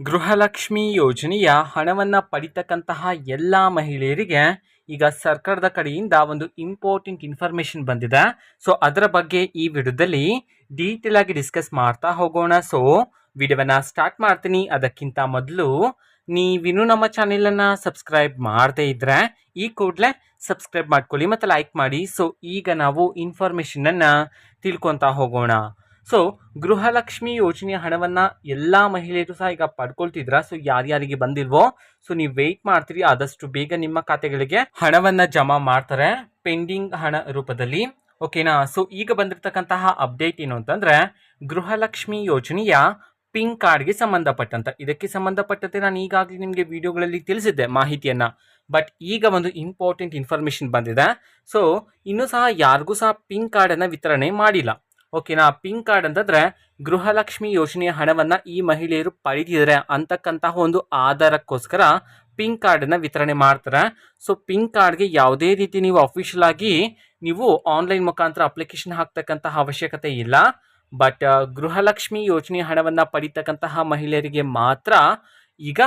ಗೃಹಲಕ್ಷ್ಮಿ ಯೋಜನೆಯ ಹಣವನ್ನು ಪಡಿತಕ್ಕಂತಹ ಎಲ್ಲ ಮಹಿಳೆಯರಿಗೆ ಈಗ ಸರ್ಕಾರದ ಕಡೆಯಿಂದ ಒಂದು ಇಂಪಾರ್ಟೆಂಟ್ ಇನ್ಫಾರ್ಮೇಶನ್ ಬಂದಿದೆ. ಸೊ ಅದರ ಬಗ್ಗೆ ಈ ವಿಡಿಯೋದಲ್ಲಿ ಡೀಟೇಲ್ ಆಗಿ ಡಿಸ್ಕಸ್ ಮಾಡ್ತಾ ಹೋಗೋಣ. ಸೊ ವಿಡಿಯೋವನ್ನು ಸ್ಟಾರ್ಟ್ ಮಾಡ್ತೀನಿ. ಅದಕ್ಕಿಂತ ಮೊದಲು ನೀವಿನ್ನೂ ನಮ್ಮ ಚಾನೆಲನ್ನು ಸಬ್ಸ್ಕ್ರೈಬ್ ಮಾಡದೇ ಇದ್ರೆ ಈ ಕೂಡಲೇ ಸಬ್ಸ್ಕ್ರೈಬ್ ಮಾಡ್ಕೊಳ್ಳಿ ಮತ್ತು ಲೈಕ್ ಮಾಡಿ. ಸೊ ಈಗ ನಾವು ಇನ್ಫಾರ್ಮೇಷನನ್ನು ತಿಳ್ಕೊತಾ ಹೋಗೋಣ. ಸೊ ಗೃಹಲಕ್ಷ್ಮಿ ಯೋಜನೆಯ ಹಣವನ್ನು ಎಲ್ಲ ಮಹಿಳೆಯರು ಸಹ ಈಗ ಪಡ್ಕೊಳ್ತಿದ್ರ. ಸೊ ಯಾರ್ಯಾರಿಗೆ ಬಂದಿಲ್ವೋ ಸೊ ನೀವು ವೆಯ್ಟ್ ಮಾಡ್ತೀರಿ. ಆದಷ್ಟು ಬೇಗ ನಿಮ್ಮ ಖಾತೆಗಳಿಗೆ ಹಣವನ್ನು ಜಮಾ ಮಾಡ್ತಾರೆ. ಪೆಂಡಿಂಗ್ ಹಣ ರೂಪದಲ್ಲಿ. ಓಕೆನಾ ಸೊ ಈಗ ಬಂದಿರತಕ್ಕಂತಹ ಅಪ್ಡೇಟ್ ಏನು ಅಂತಂದ್ರೆ, ಗೃಹಲಕ್ಷ್ಮಿ ಯೋಜನೆಯ ಪಿಂಕ್ ಕಾರ್ಡ್ಗೆ ಸಂಬಂಧಪಟ್ಟಂತ. ಇದಕ್ಕೆ ಸಂಬಂಧಪಟ್ಟಂತೆ ನಾನು ಈಗಾಗಲೇ ನಿಮಗೆ ವಿಡಿಯೋಗಳಲ್ಲಿ ತಿಳಿಸಿದ್ದೆ ಮಾಹಿತಿಯನ್ನ. ಬಟ್ ಈಗ ಒಂದು ಇಂಪಾರ್ಟೆಂಟ್ ಇನ್ಫಾರ್ಮೇಶನ್ ಬಂದಿದೆ. ಸೊ ಇನ್ನೂ ಸಹ ಯಾರಿಗೂ ಸಹ ಪಿಂಕ್ ಕಾರ್ಡನ್ನು ವಿತರಣೆ ಮಾಡಿಲ್ಲ. ಓಕೆನಾ? ಪಿಂಕ್ ಕಾರ್ಡ್ ಅಂತಂದ್ರೆ ಗೃಹಲಕ್ಷ್ಮಿ ಯೋಜನೆಯ ಹಣವನ್ನ ಈ ಮಹಿಳೆಯರು ಪಡೆದಿದ್ದಾರೆ ಅಂತಕ್ಕಂತಹ ಒಂದು ಆಧಾರಕ್ಕೋಸ್ಕರ ಪಿಂಕ್ ಕಾರ್ಡನ್ನು ವಿತರಣೆ ಮಾಡ್ತಾರೆ. ಸೊ ಪಿಂಕ್ ಕಾರ್ಡ್ಗೆ ಯಾವುದೇ ರೀತಿ ನೀವು ಅಫಿಷಿಯಲ್ ಆಗಿ ನೀವು ಆನ್ಲೈನ್ ಮುಖಾಂತರ ಅಪ್ಲಿಕೇಶನ್ ಹಾಕ್ತಕ್ಕಂತಹ ಅವಶ್ಯಕತೆ ಇಲ್ಲ. ಬಟ್ ಗೃಹಲಕ್ಷ್ಮಿ ಯೋಜನೆಯ ಹಣವನ್ನು ಪಡಿತಕ್ಕಂತಹ ಮಹಿಳೆಯರಿಗೆ ಮಾತ್ರ ಈಗ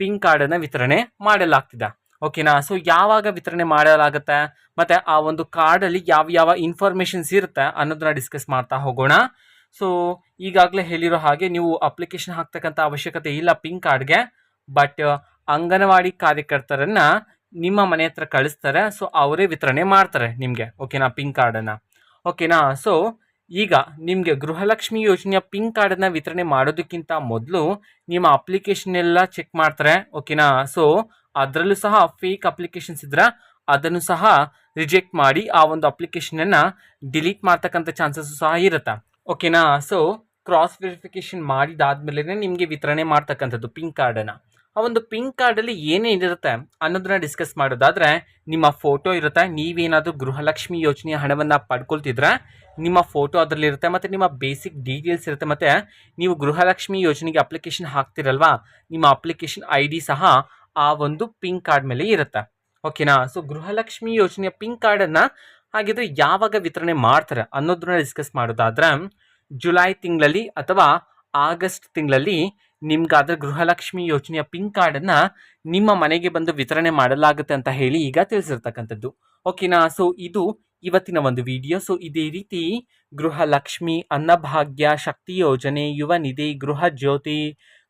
ಪಿಂಕ್ ಕಾರ್ಡನ್ನು ವಿತರಣೆ ಮಾಡಲಾಗ್ತಿದೆ. ಓಕೆನಾ? ಸೊ ಯಾವಾಗ ವಿತರಣೆ ಮಾಡಲಾಗುತ್ತೆ? ಮತ್ತೆ ಆ ಒಂದು ಕಾರ್ಡಲ್ಲಿ ಯಾವ ಯಾವ ಇನ್ಫಾರ್ಮೇಷನ್ಸ್ ಇರುತ್ತೆ ಅನ್ನೋದನ್ನ ಡಿಸ್ಕಸ್ ಮಾಡ್ತಾ ಹೋಗೋಣ. ಸೊ ಈಗಾಗಲೇ ಹೇಳಿರೋ ಹಾಗೆ ನೀವು ಅಪ್ಲಿಕೇಶನ್ ಹಾಕ್ತಕ್ಕಂಥ ಅವಶ್ಯಕತೆ ಇಲ್ಲ ಪಿಂಕ್ ಕಾರ್ಡ್ಗೆ ಬಟ್ ಅಂಗನವಾಡಿ ಕಾರ್ಯಕರ್ತರನ್ನ ನಿಮ್ಮ ಮನೆ ಹತ್ರ ಕಳಿಸ್ತಾರೆ. ಸೊ ಅವರೇ ವಿತರಣೆ ಮಾಡ್ತಾರೆ ನಿಮಗೆ, ಓಕೆನಾ ಪಿಂಕ್ ಕಾರ್ಡನ್ನು. ಓಕೆನಾ? ಸೊ ಈಗ ನಿಮಗೆ ಗೃಹಲಕ್ಷ್ಮಿ ಯೋಜನೆಯ ಪಿಂಕ್ ಕಾರ್ಡನ್ನು ವಿತರಣೆ ಮಾಡೋದಕ್ಕಿಂತ ಮೊದಲು ನಿಮ್ಮ ಅಪ್ಲಿಕೇಶನ್ ಎಲ್ಲ ಚೆಕ್ ಮಾಡ್ತಾರೆ, ಓಕೆನಾ? ಸೊ ಅದರಲ್ಲೂ ಸಹ ಫೇಕ್ ಅಪ್ಲಿಕೇಶನ್ಸ್ ಇದ್ರೆ, ಅದನ್ನು ಸಹ ರಿಜೆಕ್ಟ್ ಮಾಡಿ ಆ ಒಂದು ಅಪ್ಲಿಕೇಶನನ್ನು ಡಿಲೀಟ್ ಮಾಡ್ತಕ್ಕಂಥ ಚಾನ್ಸಸ್ ಸಹ ಇರುತ್ತೆ. ಓಕೆನಾ ಸೊ ಕ್ರಾಸ್ ವೆರಿಫಿಕೇಶನ್ ಮಾಡಿದಾದ್ಮೇಲೆ ನಿಮಗೆ ವಿತರಣೆ ಮಾಡ್ತಕ್ಕಂಥದ್ದು ಪಿಂಕ್ ಕಾರ್ಡನ್ನು ಆ ಒಂದು ಪಿಂಕ್ ಕಾರ್ಡಲ್ಲಿ ಏನೇನಿರುತ್ತೆ ಅನ್ನೋದನ್ನ ಡಿಸ್ಕಸ್ ಮಾಡೋದಾದ್ರೆ, ನಿಮ್ಮ ಫೋಟೋ ಇರುತ್ತೆ, ನೀವೇನಾದರೂ ಗೃಹಲಕ್ಷ್ಮಿ ಯೋಜನೆಯ ಹಣವನ್ನು ಪಡ್ಕೊಳ್ತಿದ್ರೆ, ನಿಮ್ಮ ಫೋಟೋ ಅದರಲ್ಲಿ ಇರುತ್ತೆ ಮತ್ತು ನಿಮ್ಮ ಬೇಸಿಕ್ ಡೀಟೇಲ್ಸ್ ಇರುತ್ತೆ ಮತ್ತು ನೀವು ಗೃಹಲಕ್ಷ್ಮಿ ಯೋಜನೆಗೆ ಅಪ್ಲಿಕೇಶನ್ ಹಾಕ್ತಿರಲ್ವಾ, ನಿಮ್ಮ ಅಪ್ಲಿಕೇಶನ್ ಐ ಡಿ ಸಹ ಆ ಒಂದು ಪಿಂಕ್ ಕಾರ್ಡ್ ಮೇಲೆ ಇರುತ್ತೆ. ಓಕೆನಾ ಸೊ ಗೃಹಲಕ್ಷ್ಮಿ ಯೋಜನೆಯ ಪಿಂಕ್ ಕಾರ್ಡನ್ನು ಹಾಗಿದ್ರೆ ಯಾವಾಗ ವಿತರಣೆ ಮಾಡ್ತಾರೆ ಅನ್ನೋದನ್ನ ಡಿಸ್ಕಸ್ ಮಾಡೋದಾದ್ರೆ ಜುಲೈ ತಿಂಗಳಲ್ಲಿ ಅಥವಾ ಆಗಸ್ಟ್ ತಿಂಗಳಲ್ಲಿ ನಿಮ್ಗಾದ್ರೆ ಗೃಹಲಕ್ಷ್ಮಿ ಯೋಜನೆಯ ಪಿಂಕ್ ಕಾರ್ಡನ್ನು ನಿಮ್ಮ ಮನೆಗೆ ಬಂದು ವಿತರಣೆ ಮಾಡಲಾಗುತ್ತೆ ಅಂತ ಹೇಳಿ ಈಗ ತಿಳಿಸಿರ್ತಕ್ಕಂಥದ್ದು. ಓಕೆನಾ ಸೊ ಇದು ಇವತ್ತಿನ ಒಂದು ವಿಡಿಯೋ ಸೊ ಇದೇ ರೀತಿ ಗೃಹಲಕ್ಷ್ಮಿ ಅನ್ನಭಾಗ್ಯ ಶಕ್ತಿ ಯೋಜನೆ, ಯುವ ನಿಧಿ, ಗೃಹ ಜ್ಯೋತಿ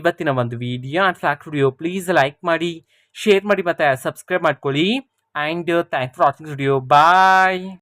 ಇವತ್ತಿನ ಒಂದು video vlog video please like ಮಾಡಿ ಶೇರ್ ಮಾಡಿ ಮತ್ತು ಸಬ್ಸ್ಕ್ರೈಬ್ ಮಾಡ್ಕೊಳ್ಳಿ. And thank for watching video bye